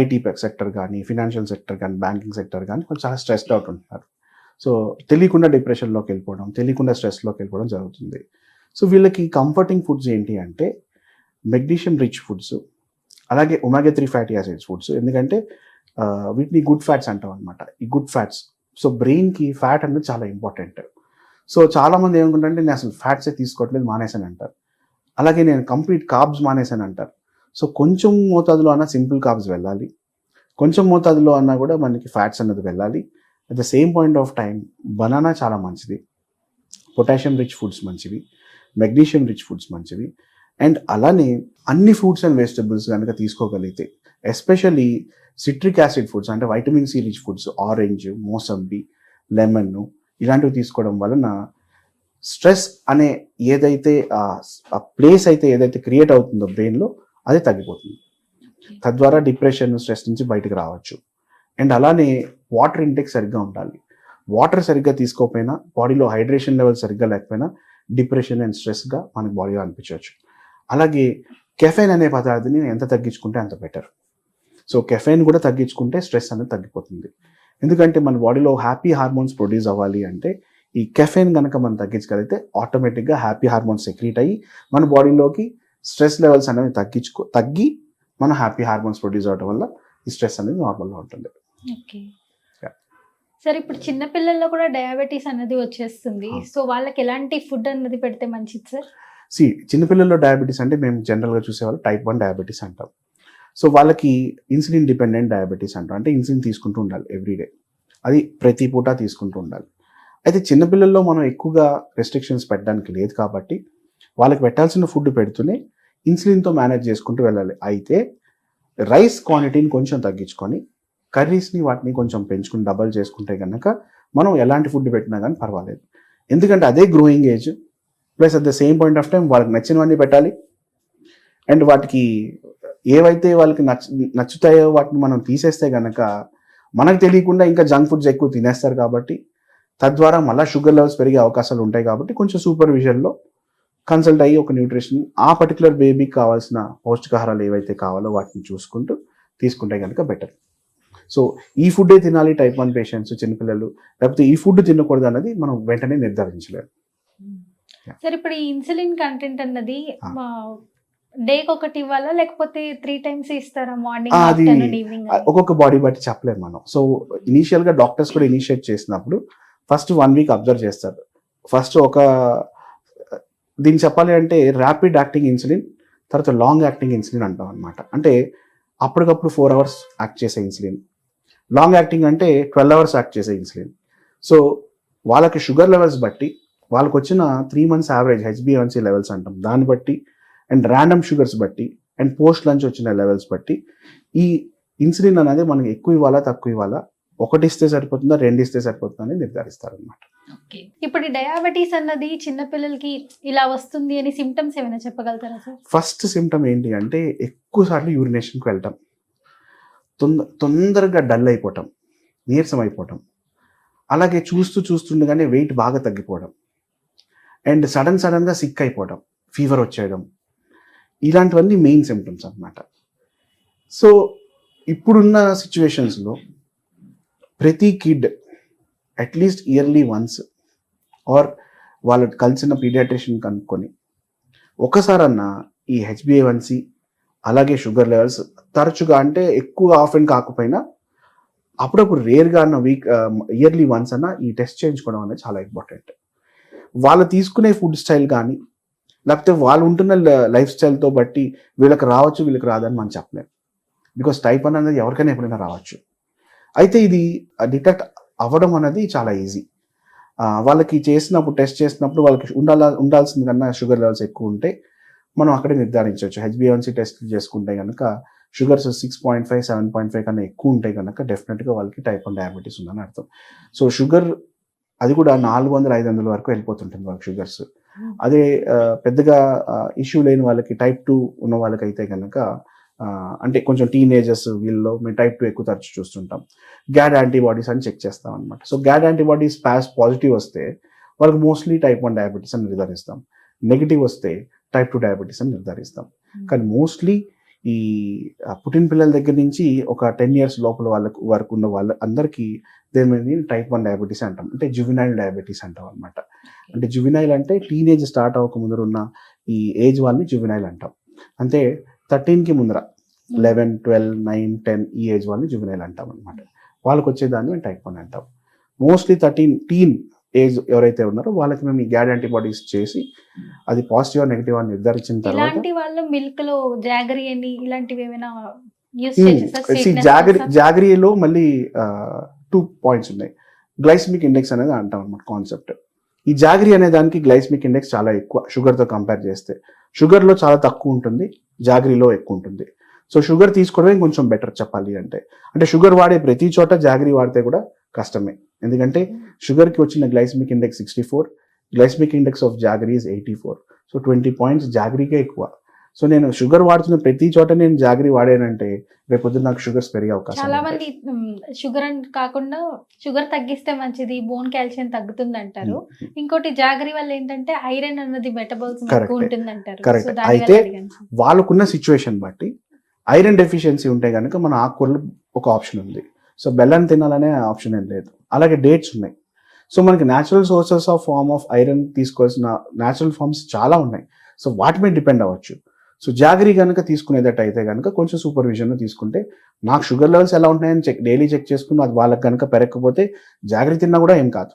IT sector కానీ financial sector కానీ banking sector కానీ కొంచెం చాలా స్ట్రెస్డ్ అవుట్ ఉంటున్నారు. సో తెలియకుండా డిప్రెషన్లోకి వెళ్ళిపోవడం తెలియకుండా స్ట్రెస్లోకి వెళ్ళిపోవడం జరుగుతుంది. సో వీళ్ళకి కంఫర్టింగ్ ఫుడ్స్ ఏంటి అంటే మెగ్నీషియం రిచ్ ఫుడ్స్ అలాగే omega three fatty acids foods. ఎందుకంటే వీటిని గుడ్ ఫ్యాట్స్ అంటాం అనమాట ఈ గుడ్ ఫ్యాట్స్. సో బ్రెయిన్కి ఫ్యాట్ అనేది చాలా ఇంపార్టెంట్. సో చాలామంది ఏమనుకుంటారంటే నేను అసలు ఫ్యాట్సే తీసుకోవట్లేదు మానేసాను అంటారు. అలాగే నేను కంప్లీట్ కార్బ్స్ మానేసాను అంటారు. సో కొంచెం మోతాదులో అన్న సింపుల్ కాబ్స్ వెళ్ళాలి. కొంచెం మోతాదులో అన్నా కూడా మనకి ఫ్యాట్స్ అన్నది వెళ్ళాలి. At the same point of time banana చాలా మంచిది. పొటాషియం రిచ్ ఫుడ్స్ మంచివి. మెగ్నీషియం రిచ్ ఫుడ్స్ మంచివి. అండ్ అలానే అన్ని ఫ్రూట్స్ అండ్ వెజిటబుల్స్ కనుక తీసుకోగలిగితే ఎస్పెషల్లీ సిట్రిక్ యాసిడ్ ఫుడ్స్ అంటే vitamin C rich foods orange mosambi lemon ఇలాంటివి తీసుకోవడం వలన స్ట్రెస్ అనే ఏదైతే ఆ ప్లేస్ అయితే ఏదైతే క్రియేట్ అవుతుందో బ్రెయిన్లో అది తగ్గిపోతుంది. తద్వారా డిప్రెషన్ స్ట్రెస్ నుంచి బయటకు రావచ్చు. అండ్ అలానే వాటర్ ఇంటేక్ సరిగ్గా ఉండాలి. వాటర్ సరిగ్గా తీసుకోకపోయినా బాడీలో హైడ్రేషన్ లెవెల్ సరిగ్గా లేకపోయినా డిప్రెషన్ అండ్ స్ట్రెస్గా మనకి బాడీలో అనిపించవచ్చు. అలాగే కెఫైన్ అనే పదార్థాన్ని ఎంత తగ్గించుకుంటే అంత బెటర్. సో కెఫైన్ కూడా తగ్గించుకుంటే స్ట్రెస్ అనేది తగ్గిపోతుంది. ఎందుకంటే మన బాడీలో హ్యాపీ హార్మోన్స్ ప్రొడ్యూస్ అవ్వాలి అంటే ఈ కెఫైన్ కనుక మనం తగ్గించగలిగితే ఆటోమేటిక్గా హ్యాపీ హార్మోన్స్ సెక్రీట్ అయ్యి మన బాడీలోకి స్ట్రెస్ లెవెల్స్ అనేవి తగ్గించుకో తగ్గి మన హ్యాపీ హార్మోన్స్ ప్రొడ్యూస్ అవడం వల్ల ఈ స్ట్రెస్ అనేది నార్మల్గా ఉంటుంది. సరే ఇప్పుడు చిన్న పిల్లల్లో కూడా డయాబెటీస్ అనేది వచ్చేస్తుంది. సో వాళ్ళకి ఎలాంటి ఫుడ్ అన్నది పెడితే మంచిది సార్? సి చిన్నపిల్లల్లో డయాబెటీస్ అంటే మేము జనరల్గా చూసేవాళ్ళు టైప్ వన్ డయాబెటీస్ అంటాం. సో వాళ్ళకి ఇన్సులిన్ డిపెండెంట్ డయాబెటీస్ అంటాం. అంటే ఇన్సులిన్ తీసుకుంటూ ఉండాలి ఎవ్రీడే అది ప్రతి పూట తీసుకుంటూ ఉండాలి. అయితే చిన్నపిల్లల్లో మనం ఎక్కువగా రెస్ట్రిక్షన్స్ పెట్టడానికి లేదు కాబట్టి వాళ్ళకి పెట్టాల్సిన ఫుడ్ పెడుతూనే ఇన్సులిన్తో మేనేజ్ చేసుకుంటూ వెళ్ళాలి. అయితే రైస్ క్వాంటిటీని కొంచెం తగ్గించుకొని కర్రీస్ని వాటిని కొంచెం పెంచుకుని డబల్ చేసుకుంటే కనుక మనం ఎలాంటి ఫుడ్ పెట్టినా కానీ పర్వాలేదు. ఎందుకంటే అదే growing age plus at the same point of time వాళ్ళకి నచ్చినవన్నీ పెట్టాలి. అండ్ వాటికి ఏవైతే వాళ్ళకి నచ్చ నచ్చుతాయో వాటిని మనం తీసేస్తే కనుక మనకు తెలియకుండా ఇంకా జంక్ ఫుడ్స్ ఎక్కువ తినేస్తారు కాబట్టి తద్వారా మళ్ళీ షుగర్ లెవెల్స్ పెరిగే అవకాశాలు ఉంటాయి కాబట్టి కొంచెం సూపర్విజన్లో కన్సల్ట్ అయ్యి ఒక న్యూట్రిషన్ ఆ పర్టికులర్ బేబీకి కావాల్సిన పౌష్టికాహారాలు ఏవైతే కావాలో వాటిని చూసుకుంటూ తీసుకుంటే కనుక బెటర్. సో ఈ ఫుడ్డే తినాలి టైప్ వన్ పేషెంట్స్ చిన్నపిల్లలు లేకపోతే ఈ ఫుడ్ తినకూడదు అన్నది మనం వెంటనే నిర్ధారించలేము Yeah. సార్ ఇప్పుడు ఈ ఇన్సులిన్ కంటెంట్ అన్నది. డేకి ఒకటి ఇవ్వాలా? లేకపోతే త్రీ టైమ్స్ ఇస్తారా? మార్నింగ్ అది- ఒక్కొక్క బాడీ బట్టి చెప్పలేము మనం. సో ఇనీషియల్గా డాక్టర్స్ కూడా ఇనిషియేట్ చేసినప్పుడు ఫస్ట్ వన్ వీక్ అబ్జర్వ్ చేస్తారు. ఫస్ట్ ఒక దీన్ని చెప్పాలి అంటే ర్యాపిడ్ యాక్టింగ్ ఇన్సులిన్ తర్వాత లాంగ్ యాక్టింగ్ ఇన్సులిన్ అంటాం అనమాట అంటే అప్పటికప్పుడు ఫోర్ అవర్స్ యాక్ట్ చేసే ఇన్సులిన్ లాంగ్ యాక్టింగ్ అంటే ట్వెల్వ్ అవర్స్ యాక్ట్ చేసే ఇన్సులిన్ సో వాళ్ళకి షుగర్ లెవెల్స్ బట్టి వాళ్ళకి వచ్చిన త్రీ మంత్స్ యావరేజ్ హెచ్బిఎన్సీ లెవెల్స్ అంటాం. దాన్ని బట్టి అండ్ ర్యాండమ్ షుగర్స్ బట్టి అండ్ పోస్ట్ లంచ్ వచ్చిన లెవెల్స్ బట్టి ఈ ఇన్సులిన్ అనేది మనకి ఎక్కువ ఇవ్వాలా తక్కువ ఇవ్వాలా? ఒకటి ఇస్తే సరిపోతుందా రెండు ఇస్తే సరిపోతుందా అని నిర్ధారిస్తారు అనమాట ఇప్పుడు డయాబెటీస్ అన్నది చిన్న పిల్లలకి ఇలా వస్తుంది అని సిమ్టమ్స్ ఏమైనా చెప్పగలుగుతారా సార్? ఫస్ట్ సిమ్టమ్ ఏంటి అంటే ఎక్కువ సార్లు యూరినేషన్కి వెళ్ళటం తొంద తొందరగా డల్ అయిపోవటం నీరసం అయిపోవటం అలాగే చూస్తూ చూస్తుండగానే వెయిట్ బాగా తగ్గిపోవడం. అండ్ సడన్ సడన్గా సిక్ అయిపోవడం ఫీవర్ వచ్చేయడం. ఇలాంటివన్నీ మెయిన్ సిమ్టమ్స్ అన్నమాట. సో ఇప్పుడున్న సిచ్యువేషన్స్లో ప్రతి kid atleast yearly once or వాళ్ళకి కలిసిన పీడియాట్రిషియన్ కనుక్కొని ఒకసారన్నా ఈ హెచ్బిఏవన్సి అలాగే షుగర్ లెవెల్స్ తరచుగా అంటే ఎక్కువ ఆఫ్ అండ్ కాకపోయినా అప్పుడప్పుడు రేర్గా అన్న వీక్ ఇయర్లీ వన్స్ అన్న ఈ టెస్ట్ చేయించుకోవడం అనేది చాలా ఇంపార్టెంట్ వాళ్ళు తీసుకునే ఫుడ్ స్టైల్ కానీ లేకపోతే వాళ్ళు ఉంటున్న లైఫ్ స్టైల్తో బట్టి వీళ్ళకి రావచ్చు వీళ్ళకి రాదని మనం చెప్పలేం. బికాస్ టైప్ వన్ అనేది ఎవరికైనా ఎప్పుడైనా రావచ్చు. అయితే ఇది డిటెక్ట్ అవ్వడం అనేది చాలా ఈజీ. వాళ్ళకి చేసినప్పుడు టెస్ట్ చేసినప్పుడు వాళ్ళకి ఉండాల ఉండాల్సింది కన్నా షుగర్ లెవెల్స్ ఎక్కువ ఉంటే మనం అక్కడే నిర్ధారించవచ్చు. హెచ్బిఎన్సీ టెస్ట్ చేసుకుంటే కనుక sugars six point five seven point five కన్నా ఎక్కువ ఉంటే కనుక డెఫినెట్గా వాళ్ళకి టైప్ వన్ డయాబెటీస్ ఉందని అర్థం. సో షుగర్ అది కూడా నాలుగు వందల ఐదు వందల వరకు వెళ్ళిపోతుంటుంది వాళ్ళకి షుగర్స్. అదే పెద్దగా ఇష్యూ లేని వాళ్ళకి టైప్ టూ ఉన్న వాళ్ళకైతే కనుక అంటే కొంచెం టీనేజర్స్ వీళ్ళలో మేము టైప్ టూ ఎక్కువ తరచు చూస్తుంటాం. గ్యాడ్ యాంటీబాడీస్ అని చెక్ చేస్తాం అనమాట so GAD antibodies pass positive వస్తే వాళ్ళకి మోస్ట్లీ టైప్ వన్ డయాబెటీస్ అని నిర్ధారిస్తాం. నెగిటివ్ వస్తే టైప్ టూ డయాబెటీస్ అని నిర్ధారిస్తాం. కానీ మోస్ట్లీ ఈ పుట్టిన పిల్లల దగ్గర నుంచి ఒక టెన్ ఇయర్స్ లోపల వాళ్ళకు వరకు ఉన్న వాళ్ళ అందరికీ దేని టైప్ వన్ డయాబెటీస్ అంటాం. అంటే జువినైల్ డయాబెటీస్ అంటాం అనమాట అంటే జువినైల్ అంటే టీనేజ్ స్టార్ట్ అవ్వక ముందర ఉన్న ఈ ఏజ్ వాళ్ళని జువినైల్ అంటాం. అంటే థర్టీన్కి ముందర. లెవెన్ ట్వెల్వ్ నైన్ టెన్ ఈ ఏజ్ వాళ్ళని జువినైల్ అంటాం అనమాట వాళ్ళకి వచ్చేదాన్ని మేము టైప్ వన్ అంటాం. మోస్ట్లీ థర్టీన్ టీన్ ఏజ్ ఎవరైతే ఉన్నారో వాళ్ళకి మేము ఈ గ్యాడ్ యాంటీబాడీస్ చేసి అది పాజిటివ్ నెగిటివ్ అని నిర్ధారించిన తర్వాత వాళ్ళు మిల్క్లో జాగరీ అని ఇలాంటివి ఏమైనా Hmm. జాగరి జాగరీలో మళ్ళీ టూ పాయింట్స్ ఉన్నాయి. గ్లైసమిక్ ఇండెక్స్ అనేది అంటాం అనమాట కాన్సెప్ట్ ఈ జాగరీ అనే దానికి గ్లైసమిక్ ఇండెక్స్ చాలా ఎక్కువ షుగర్తో కంపేర్ చేస్తే. షుగర్లో చాలా తక్కువ ఉంటుంది. జాగ్రీలో ఎక్కువ ఉంటుంది సో షుగర్ తీసుకోవడమే కొంచెం బెటర్ చెప్పాలి అంటే. అంటే షుగర్ వాడే ప్రతి చోట జాగ్రీ వాడితే కూడా కష్టమే. ఎందుకంటే షుగర్కి వచ్చిన glycaemic index sixty four glycaemic index of jaggery is eighty four. So twenty points జాగ్రీకే ఎక్కువ. సో నేను షుగర్ వాడుతున్న ప్రతి చోట నేను జాగరీ వాడానంటే రేపు పొద్దున్న నాకు షుగర్స్ పెరిగే అవకాశం చాలా. మంది షుగర్ కాకుండా షుగర్ తగ్గిస్తే మంచిది బోన్ కాల్షియం తగ్గుతుంది అంటారు. ఇంకోటి జాగరీ వల్ల ఏంటంటే ఐరన్ అన్నది మెటబాల్స్ ఉంటుంది అంటారు దానివల్ల అయితే-. వాళ్ళకున్న సిచ్యువేషన్ బట్టి ఐరన్ డెఫిషియన్సీ ఉంటే కనుక మన ఆకుకూరలు ఒక ఆప్షన్ ఉంది. సో బెల్లం తినాలనే ఆప్షన్ ఏం లేదు. అలాగే డేట్స్ ఉన్నాయి. సో మనకి natural sources of form of iron తీసుకోవాల్సిన న్యాచురల్ ఫార్మ్స్ చాలా ఉన్నాయి. సో వాటి మీద డిపెండ్ అవ్వచ్చు. సో జాగరీ కనుక తీసుకునేటట్టు అయితే కనుక కొంచెం సూపర్విజన్ తీసుకుంటే నాకు షుగర్ లెవెల్స్ ఎలా ఉంటున్నాయని చెక్ డైలీ చెక్ చేసుకుని అది వాళ్ళకి కనుక పెరగకపోతే జాగ్రత్త తిన్నా కూడా ఏం కాదు.